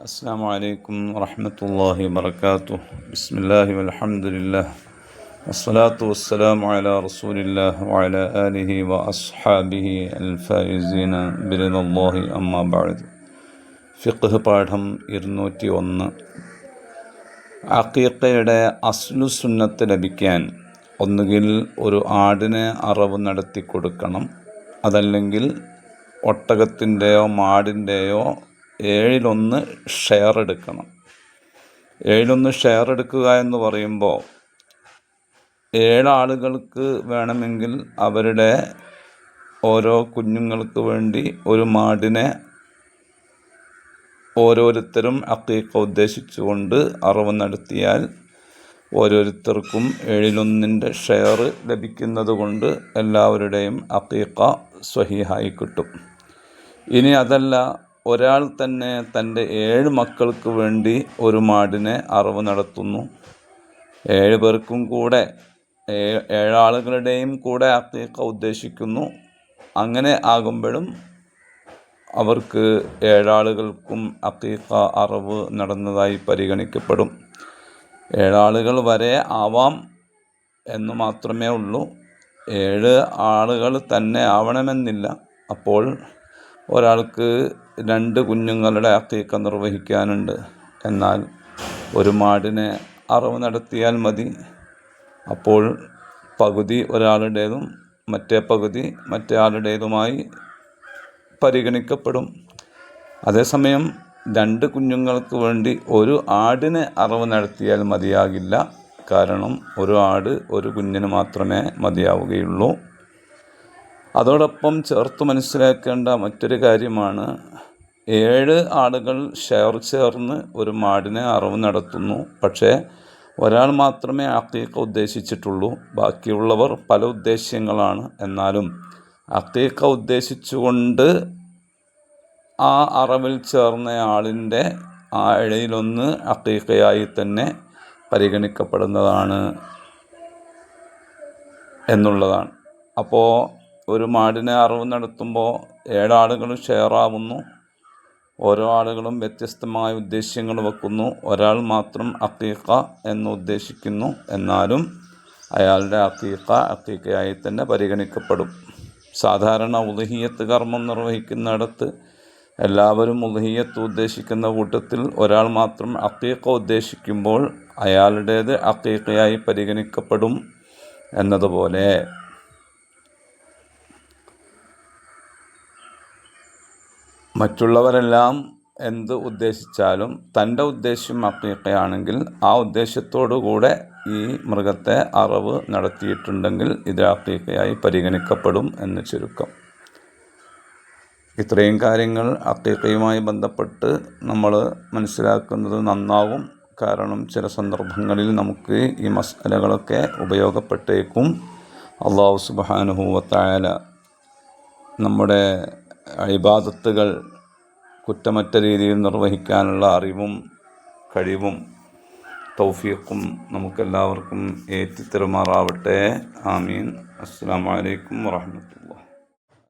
السلام عليكم ورحمة الله وبركاته بسم الله والحمد لله والصلاة والسلام على رسول الله وعلى آله وأصحابه الفائزين برضا الله أما بعد ഫിഖ് പാഠം ഇരുന്നൂറ്റി ഒന്ന് അക്കീക്കയുടെ അസ്ലു സുന്നത്ത് ലഭിക്കാൻ ഒന്നുകിൽ ഒരു ആടിനെ അറവ് നടത്തി കൊടുക്കണം അതല്ലെങ്കിൽ ഒട്ടകത്തിൻ്റെയോ മാടിൻ്റെയോ ഏഴിലൊന്ന് ഷെയർ എടുക്കണം. ഏഴിലൊന്ന് ഷെയർ എടുക്കുക എന്ന് പറയുമ്പോൾ ഏഴാളുകൾക്ക് വേണമെങ്കിൽ അവരുടെ ഓരോ കുഞ്ഞുങ്ങൾക്ക് വേണ്ടി ഒരു മാടിനെ ഓരോരുത്തരും അക്കീക്ക ഉദ്ദേശിച്ചുകൊണ്ട് അറിവ് നടത്തിയാൽ ഓരോരുത്തർക്കും ഏഴിലൊന്നിന്റെ ഷെയർ ലഭിക്കുന്നത് കൊണ്ട് എല്ലാവരുടെയും അക്കീക്ക സ്വഹിഹായി കിട്ടും. ഇനി അതല്ല ഒരാൾ തന്നെ തന്റെ ഏഴ് മക്കൾക്ക് വേണ്ടി ഒരു മാടിനെ അറവ് നടത്തുന്നു. ഏഴ് പേർക്കും കൂടെ ഏഴാളുകളുടെയും കൂടെ അക്കീക്ക ഉദ്ദേശിക്കുന്നു. അങ്ങനെ ആകുമ്പോഴും അവർക്ക് ഏഴാളുകൾക്കും അക്കീക്ക അറവ് നടന്നതായി പരിഗണിക്കപ്പെടും. ഏഴാളുകൾ വരെ ആവാം എന്ന് മാത്രമേ ഉള്ളൂ. ഏഴ് ആളുകൾ തന്നെ ആവണമെന്നില്ല. അപ്പോൾ ഒരാൾക്ക് രണ്ട് കുഞ്ഞുങ്ങളുടെ അക്കീക്ക നിർവഹിക്കാനുണ്ട്. എന്നാൽ ഒരു മാടിനെ അറവ് നടത്തിയാൽ മതി. അപ്പോൾ പകുതി ഒരാളുടേതും മറ്റേ പകുതി മറ്റേ ആളുടേതുമായി പരിഗണിക്കപ്പെടും. അതേസമയം രണ്ട് കുഞ്ഞുങ്ങൾക്ക് വേണ്ടി ഒരു ആടിനെ അറവ് നടത്തിയാൽ മതിയാകില്ല. കാരണം ഒരു ആട് ഒരു കുഞ്ഞിന് മാത്രമേ മതിയാവുകയുള്ളൂ. അതോടൊപ്പം ചേർത്ത് മനസ്സിലാക്കേണ്ട മറ്റൊരു കാര്യമാണ് ഏഴ് ആളുകൾ ഷെയർ ചേർന്ന് ഒരു മാടിനെ അറിവ് നടത്തുന്നു. പക്ഷേ ഒരാൾ മാത്രമേ അക്കീക്ക ഉദ്ദേശിച്ചിട്ടുള്ളൂ. ബാക്കിയുള്ളവർ പല ഉദ്ദേശ്യങ്ങളാണ്. എന്നാലും അക്കീക്ക ഉദ്ദേശിച്ചുകൊണ്ട് ആ അറവിൽ ചേർന്ന ആളിന്റെ ആ ഇഴയിലൊന്ന് അക്കീക്കയായി തന്നെ പരിഗണിക്കപ്പെടുന്നതാണ് എന്നുള്ളതാണ്. അപ്പോൾ ഒരു മാടിനെ അറിവ് നടത്തുമ്പോൾ ഏഴാളുകൾ ഷെയറാവുന്നു ഓരോ ആളുകളും വ്യത്യസ്തമായ ഉദ്ദേശ്യങ്ങൾ വെക്കുന്നു. ഒരാൾ മാത്രം അക്കീക്ക എന്ന് ഉദ്ദേശിക്കുന്നു. എന്നാലും അയാളുടെ അക്കീക്ക അക്കീക്കയായി തന്നെ പരിഗണിക്കപ്പെടും. സാധാരണ ഉദഹീയത്ത് കർമ്മം നിർവഹിക്കുന്നിടത്ത് എല്ലാവരും ഉദഹീയത്ത് ഉദ്ദേശിക്കുന്ന കൂട്ടത്തിൽ ഒരാൾ മാത്രം അക്കീക്ക ഉദ്ദേശിക്കുമ്പോൾ അയാളുടേത് അക്കീക്കയായി പരിഗണിക്കപ്പെടും എന്നതുപോലെ. മറ്റുള്ളവരെല്ലാം എന്ത് ഉദ്ദേശിച്ചാലും തന്റെ ഉദ്ദേശ്യം അക്കീക്കയാണെങ്കിൽ ആ ഉദ്ദേശ്യത്തോടു കൂടെ ഈ മൃഗത്തെ അറവ് നടത്തിയിട്ടുണ്ടെങ്കിൽ ഇത് അക്കീക്കയായി പരിഗണിക്കപ്പെടും എന്ന് ചുരുക്കം. ഇത്രയും കാര്യങ്ങൾ അക്കീക്കയുമായി ബന്ധപ്പെട്ട് നമ്മൾ മനസ്സിലാക്കുന്നത് നന്നാവും. കാരണം ചില സന്ദർഭങ്ങളിൽ നമുക്ക് ഈ മസലകളൊക്കെ ഉപയോഗപ്പെട്ടേക്കും. അള്ളാഹു സുബാനുഭൂവത്തായാല നമ്മുടെ ഇബാദത്തുകൾ കുറ്റമറ്റ രീതിയിൽ നിർവഹിക്കാനുള്ള അറിവും കഴിവും തൗഫീഖും നമുക്കെല്ലാവർക്കും ഏറ്റിത്തരുമാറാവട്ടെ. ആമീൻ. അസ്സാം വലൈക്കും വാഹമത്തുള്ള